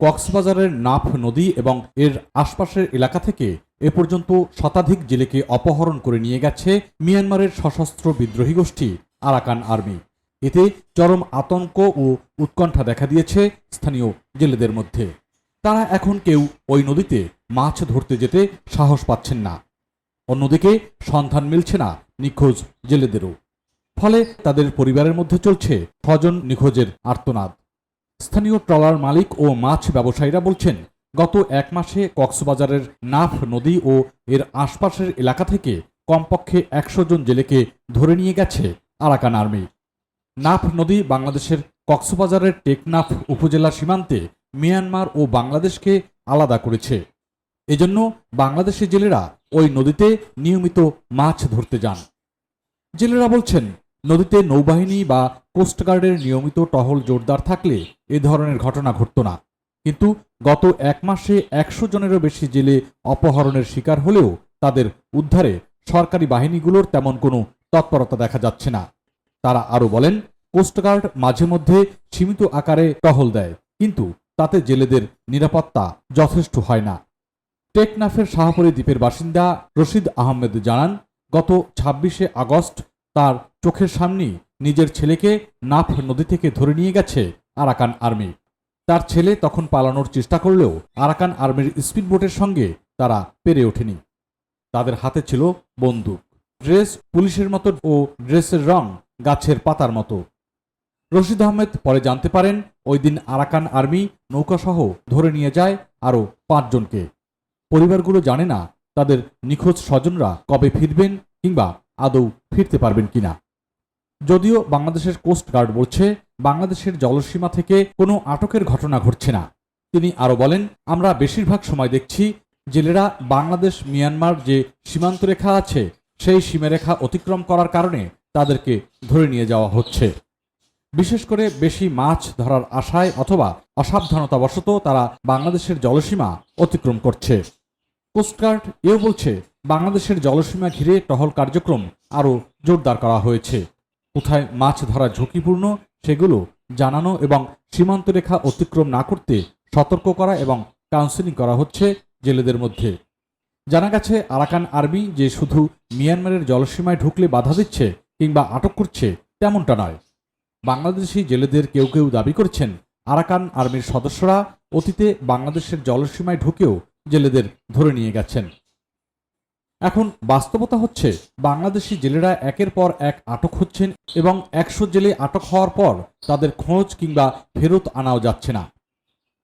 কক্সবাজারের নাফ নদী এবং এর আশপাশের এলাকা থেকে এ পর্যন্ত শতাধিক জেলেকে অপহরণ করে নিয়ে গেছে মিয়ানমারের সশস্ত্র বিদ্রোহী গোষ্ঠী, আরাকান আর্মি। এতে চরম আতঙ্ক ও উৎকণ্ঠা দেখা দিয়েছে স্থানীয় জেলেদের মধ্যে। তারা এখন কেউ ওই নদীতে মাছ ধরতে যেতে সাহস পাচ্ছেন না। অন্যদিকে সন্ধান মিলছে না নিখোঁজ জেলেদেরও। ফলে তাদের পরিবারের মধ্যে চলছে স্বজন নিখোঁজের আর্তনাদ। স্থানীয় ট্রলার মালিক ও মাছ ব্যবসায়ীরা বলছেন, গত এক মাসে কক্সবাজারের নাফ নদী ও এর আশপাশের এলাকা থেকে কমপক্ষে একশো জন জেলেকে ধরে নিয়ে গেছে আরাকান আর্মি। নাফ নদী বাংলাদেশের কক্সবাজারের টেকনাফ উপজেলা সীমান্তে মিয়ানমার ও বাংলাদেশকে আলাদা করেছে। এজন্য বাংলাদেশি জেলেরা ওই নদীতে নিয়মিত মাছ ধরতে যান। জেলেরা বলছেন নদীতে নৌবাহিনী বা কোস্টগার্ডের নিয়মিত টহল জোরদার থাকলে এ ধরনের ঘটনা ঘটত না। কিন্তু গত এক মাসে একশো জনেরও বেশি জেলে অপহরণের শিকার হলেও তাদের উদ্ধারে সরকারি বাহিনীগুলোর তেমন কোনো তৎপরতা দেখা যাচ্ছে না। তারা আরও বলেন কোস্টগার্ড মাঝে মধ্যে সীমিত আকারে টহল দেয়, কিন্তু তাতে জেলেদের নিরাপত্তা যথেষ্ট হয় না। টেকনাফের শাহপুরী দ্বীপের বাসিন্দা রশিদ আহমেদ জানান, গত ছাব্বিশে আগস্ট তার চোখের সামনেই নিজের ছেলেকে নাফ নদী থেকে ধরে নিয়ে গেছে আরাকান আর্মি। তার ছেলে তখন পালানোর চেষ্টা করলেও আরাকান আর্মির স্পিডবোটের সঙ্গে তারা পেরে ওঠেনি। তাদের হাতে ছিল বন্দুক, ড্রেস, পুলিশের মতো ও ড্রেসের রং গাছের পাতার মতো। রশিদ আহমেদ পরে জানতে পারেন ওই দিন আরাকান আর্মি নৌকাসহ ধরে নিয়ে যায় আরও পাঁচজনকে। পরিবারগুলো জানে না তাদের নিখোঁজ স্বজনরা কবে ফিরবেন কিংবা আদৌ ফিরতে পারবেন কিনা। যদিও বাংলাদেশের কোস্ট গার্ড বলছে, বাংলাদেশের জলসীমা থেকে কোনো আটকের ঘটনা ঘটছে না। তিনি আরও বলেন, আমরা বেশিরভাগ সময় দেখছি জেলেরা বাংলাদেশ, মিয়ানমার যে সীমান্ত রেখা আছে, সেই সীমারেখা অতিক্রম করার কারণে তাদেরকে ধরে নিয়ে যাওয়া হচ্ছে। বিশেষ করে বেশি মাছ ধরার আশায় অথবা অসাবধানতাবশত তারা বাংলাদেশের জলসীমা অতিক্রম করছে। কোস্টগার্ড এও বলছে, বাংলাদেশের জলসীমা ঘিরে টহল কার্যক্রম আরও জোরদার করা হয়েছে। কোথায় মাছ ধরা ঝুঁকিপূর্ণ সেগুলো জানানো এবং সীমান্ত রেখা অতিক্রম না করতে সতর্ক করা এবং কাউন্সেলিং করা হচ্ছে জেলেদের মধ্যে। জানা গেছে, আরাকান আর্মি যে শুধু মিয়ানমারের জলসীমায় ঢুকলে বাধা দিচ্ছে কিংবা আটক করছে তেমনটা নয়। বাংলাদেশি জেলেদের কেউ কেউ দাবি করছেন, আরাকান আর্মির সদস্যরা অতীতে বাংলাদেশের জলসীমায় ঢুকেও জেলেদের ধরে নিয়ে গেছেন। এখন বাস্তবতা হচ্ছে, বাংলাদেশি জেলেরা একের পর এক আটক হচ্ছেন এবং একশো জেলে আটক হওয়ার পর তাদের খোঁজ কিংবা ফেরত আনাও যাচ্ছে না।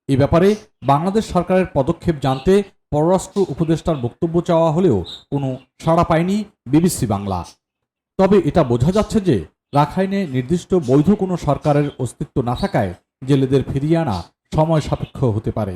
এ ব্যাপারে বাংলাদেশ সরকারের পদক্ষেপ জানতে পররাষ্ট্র উপদেষ্টার বক্তব্য চাওয়া হলেও কোনো সাড়া পায়নি বিবিসি বাংলা। তবে এটা বোঝা যাচ্ছে যে রাখাইনে নির্দিষ্ট বৈধ কোনো সরকারের অস্তিত্ব না থাকায় জেলেদের ফিরিয়ে আনা সময় সাপেক্ষ হতে পারে।